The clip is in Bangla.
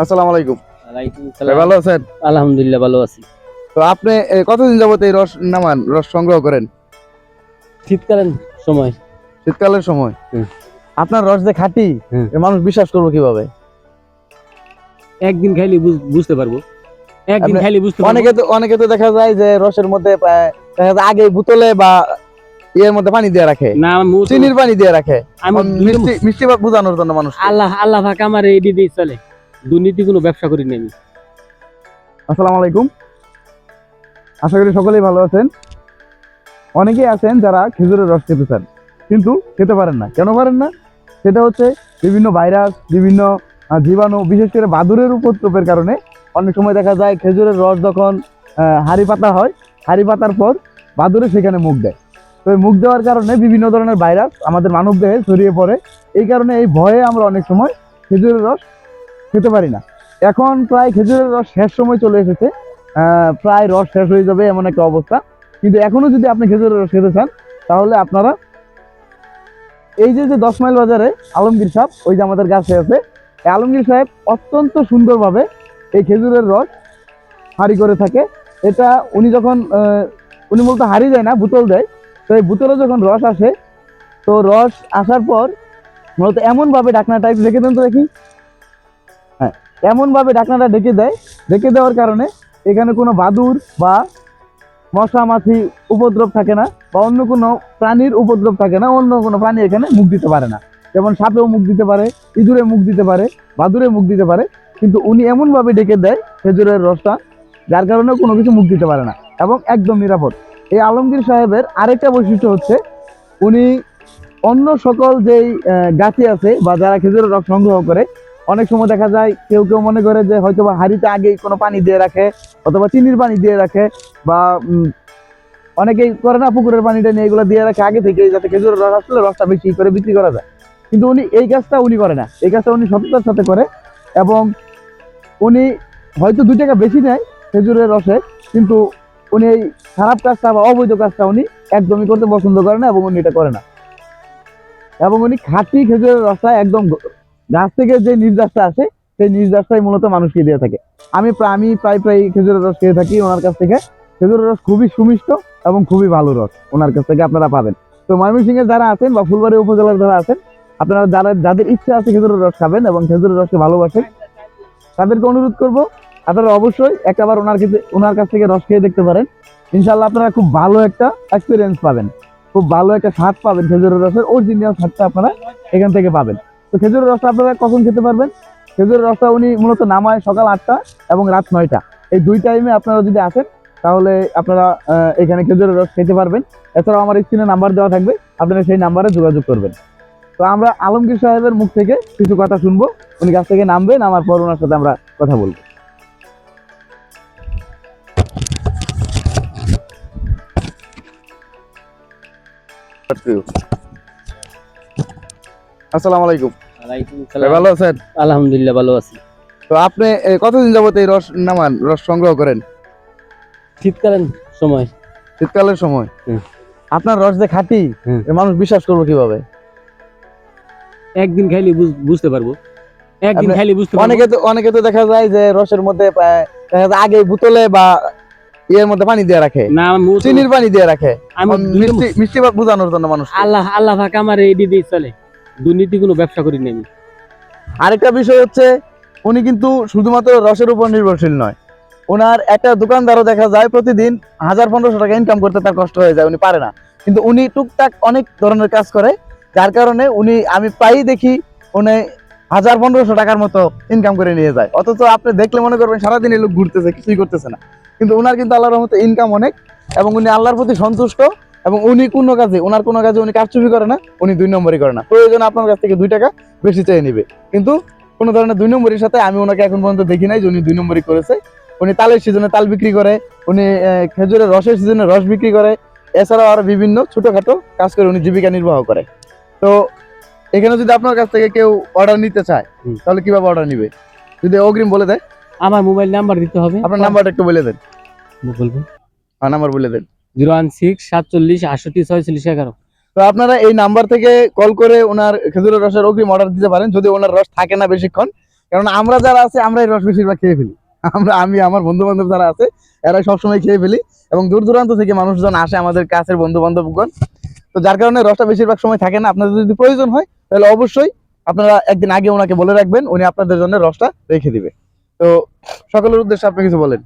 আসসালামু আলাইকুম। ভালো আছেন? আলহামদুলিল্লাহ ভালো আছি। তো আপনি কতদিন যাবত এই রস নামান রস সংগ্রহ করেন? শীতকালীন সময়। শীতকালের সময়? আপনার রস যে খাঁটি মানুষ বিশ্বাস করব কীভাবে? একদিন খাইলে বুঝ- বুঝতে পারব। একদিন খাইলে বুঝতে অনেকে তো অনেকে তো দেখা যায় যে রসের মধ্যে দেখা যায় আগে বোতলে বা ইয়ের মধ্যে পানি দিয়ে রাখে। না চিনির পানি দিয়ে রাখে। আমি মিষ্টি মিষ্টি বোঝানোর জন্য মানুষ আল্লাহ আল্লাহ পাক আমার এই দিয়ে চলে। দুর্নীতি কোনো ব্যবসা করি না আমি। আসসালামু আলাইকুম। আশা করি সকলেই ভালো আছেন। অনেকেই আছেন যারা খেজুরের রস খেতে চান, কিন্তু খেতে পারেন না। কেন পারেন না? সেটা হচ্ছে বিভিন্ন ভাইরাস, বিভিন্ন জীবাণু, বিশেষ করে বাদুরের উপদ্রবের কারণে অনেক সময় দেখা যায় খেজুরের রস যখন হাঁড়ি পাতা হয়, হাঁড়ি পাতার পর বাদুরে সেখানে মুখ দেয়। তো মুখ দেওয়ার কারণে বিভিন্ন ধরনের ভাইরাস আমাদের মানব দেহে ছড়িয়ে পড়ে। এই কারণে এই ভয়ে আমরা অনেক সময় খেজুরের রস খেতে পারি না। এখন প্রায় খেজুরের রস শেষ সময় চলে এসেছে। প্রায় রস শেষ হয়ে যাবে এমন একটা অবস্থা। কিন্তু এখনও যদি আপনি খেজুরের রস খেতে চান, তাহলে আপনারা এই যে যে দশ মাইল বাজারে আলমগীর সাহেব, ওই যে আমাদের গাছে আছে আলমগীর সাহেব অত্যন্ত সুন্দরভাবে এই খেজুরের রস হাঁড়ি করে থাকে। এটা উনি যখন উনি মূলত হাঁড়ি দেয় না, বোতল দেয়। তো এই বোতলে যখন রস আসে, তো রস আসার পর মূলত এমনভাবে ডাকনা টাইপ রেখে দেন তো দেখি। এমনভাবে ডাকনাটা ঢেকে দেয় ঢেকে দেওয়ার কারণে এখানে কোনো বাদুর বা মশা, মাছি উপদ্রব থাকে না বা অন্য কোনো প্রাণীর উপদ্রব থাকে না, অন্য কোনো প্রাণী এখানে মুখ দিতে পারে না। যেমন সাপেও মুখ দিতে পারে, ইঁদুরে মুখ দিতে পারে বাদুরে মুখ দিতে পারে, কিন্তু উনি এমনভাবে ডেকে দেয় খেজুরের রসটা, যার কারণে কোনো কিছু মুখ দিতে পারে না এবং একদম নিরাপদ। এই আলমগীর সাহেবের আরেকটা বৈশিষ্ট্য হচ্ছে, উনি অন্য সকল যেই গাছি আছে বা যারা খেজুরের রস সংগ্রহ করে অনেক সময় দেখা যায় কেউ কেউ মনে করে যে হয়তো বা হাঁড়িতে আগেই কোনো পানি দিয়ে রাখে, অথবা চিনির পানি দিয়ে রাখে, বা অনেকেই করে না পুকুরের পানিটা নিয়ে এগুলো দিয়ে রাখে আগে থেকে যাতে খেজুরের রস আসলে রসটা বেশি করে বিক্রি করা যায়। কিন্তু উনি এই কাজটা উনি করে না। এই কাজটা উনি সততার সাথে করে এবং উনি হয়তো দুই টাকা বেশি নেয় খেজুরের রসে, কিন্তু উনি এই খারাপ কাজটা বা অবৈধ কাজটা উনি একদমই করতে পছন্দ করে না এবং উনি এটা করে না। এবং উনি খাঁটি খেজুরের রসটা একদম গাছ থেকে যে নির্যাসটা আসে, সেই নির্যাসটাই মূলত মানুষকে দিয়ে থাকে। আমি আমি প্রায় প্রায় খেজুরের রস খেয়ে থাকি ওনার কাছ থেকে। খেজুরের রস খুবই সুমিষ্ট এবং খুবই ভালো রস ওনার কাছ থেকে আপনারা পাবেন। তো ময়মনসিংহের যারা আছেন বা ফুলবাড়ি উপজেলার যারা আছেন, আপনারা যারা যাদের ইচ্ছা আছে খেজুরের রস খাবেন এবং খেজুরের রসকে ভালোবাসেন, তাদেরকে অনুরোধ করব, আপনারা অবশ্যই একবার ওনার কাছে, ওনার কাছ থেকে রস খেয়ে দেখতে পারেন। ইনশাল্লাহ আপনারা খুব ভালো একটা এক্সপিরিয়েন্স পাবেন। খুব ভালো একটা স্বাদ পাবেন খেজুরের রসের অরিজিনাল স্বাদটা আপনারা এখান থেকে পাবেন। তো খেজুরের রসটা আপনারা কখন খেতে পারবেন? খেজুরের রসটা উনি মূলত নামায় সকাল আটটা এবং রাত নয়টা। এই দুই টাইমে আপনারা যদি আসেন, তাহলে আপনারা এখানে খেজুরের রস খেতে পারবেন। এছাড়াও আমার স্ক্রিনে নাম্বার দেওয়া থাকবে, আপনারা সেই নাম্বারে যোগাযোগ করবেন। তো আমরা আলমগীর সাহেবের মুখ থেকে কিছু কথা শুনব। উনি কাছ থেকে নামবে নামার পর ওনার সাথে আমরা কথা বলব। আসসালামু আলাইকুম। ভালো আছেন? আলহামদুলিল্লাহ ভালো আছি। তো আপনি কতদিন যাবত এই রস নামান রস সংগ্রহ করেন? শীতকালীন সময়। শীতকালের সময়? আপনার রস যে খাঁটি মানুষ বিশ্বাস করব কীভাবে? একদিন খাইলে বুঝ- বুঝতে পারব। একদিন খাইলে বুঝতে অনেকে তো অনেকে তো দেখা যায় যে রসের মধ্যে দেখা যায় আগে বোতলে বা ইয়ের মধ্যে পানি দিয়ে রাখে। না চিনির পানি দিয়ে রাখে। আমি মিষ্টি মিষ্টি বোঝানোর জন্য মানুষ আল্লাহ আল্লাহ পাক আমার এই দিয়ে চলে। দুর্নীতি কোনো ব্যবসা করি না আমি আরেকটা বিষয় হচ্ছে, উনি কিন্তু শুধুমাত্র রসের উপর নির্ভরশীল নয়। ওনার একটা দোকানদারও দেখা যায়, প্রতিদিন হাজার পনেরোশো টাকা ইনকাম করতে তার কষ্ট হয়ে যায়, উনি পারে না। কিন্তু উনি টুকটাক অনেক ধরনের কাজ করে, যার কারণে উনি, আমি প্রায়ই দেখি উনি হাজার পনেরোশো টাকার মতো ইনকাম করে নিয়ে যায়। অথচ আপনি দেখলে মনে করবেন, সারাদিন এই লোক ঘুরতেছে, কিছুই করতেছে না। কিন্তু ওনার কিন্তু আল্লাহর রহমতে ইনকাম অনেক এবং উনি আল্লাহর প্রতি সন্তুষ্ট। এবং উনি কোনো কাজে ওনার কোনো কাজে উনি কারচুপি করে না উনি দুই নম্বরই করে না। প্রয়োজন আপনার কাছ থেকে দুই টাকা বেশি চেয়ে নিবে। কিন্তু কোনো ধরনের দুই নম্বরের সাথে আমি ওনাকে এখন পর্যন্ত দেখি নাই যে উনি দুই নম্বরই করেছে। উনি তালের সিজনে তাল বিক্রি করে উনি খেজুরের রসের সিজনে রস বিক্রি করে। এছাড়াও আরও বিভিন্ন ছোটখাটো কাজ করে উনি জীবিকা নির্বাহ করে। তো এখানে যদি আপনার কাছ থেকে কেউ অর্ডার নিতে চায় তাহলে কীভাবে অর্ডার নিবে? যদি অগ্রিম বলে দেয়। আমার মোবাইল নাম্বার দিতে হবে। আপনার নাম্বারটা একটু বলে দেন। বলব। হ্যাঁ নাম্বার বলে দেন। জিরো ওয়ান সিক্স সাতচল্লিশ আটষট্টি ছয়চল্লিশ এগারো। তো আপনারা এই নাম্বার থেকে কল করে ওনার খেজুরের রসের অগ্রিম অর্ডার দিতে পারেন, যদি ওনার রস থাকে না বেশিক্ষণ। কারণ আমরা যারা আছে আমরা এই রস বেশিরভাগ খেয়ে ফেলি। আমরা, আমি, আমার বন্ধু বান্ধব যারা আছে এরা সবসময় খেয়ে ফেলি। এবং দূর দূরান্ত থেকে মানুষজন আসে আমাদের কাছের বন্ধু বান্ধবগণ তো যার কারণে রসটা বেশিরভাগ সময় থাকে না। আপনাদের যদি প্রয়োজন হয়, তাহলে অবশ্যই আপনারা একদিন আগে ওনাকে বলে রাখবেন, উনি আপনাদের জন্য রসটা রেখে দিবে। তো সকলের উদ্দেশ্যে আপনি কিছু বলেন।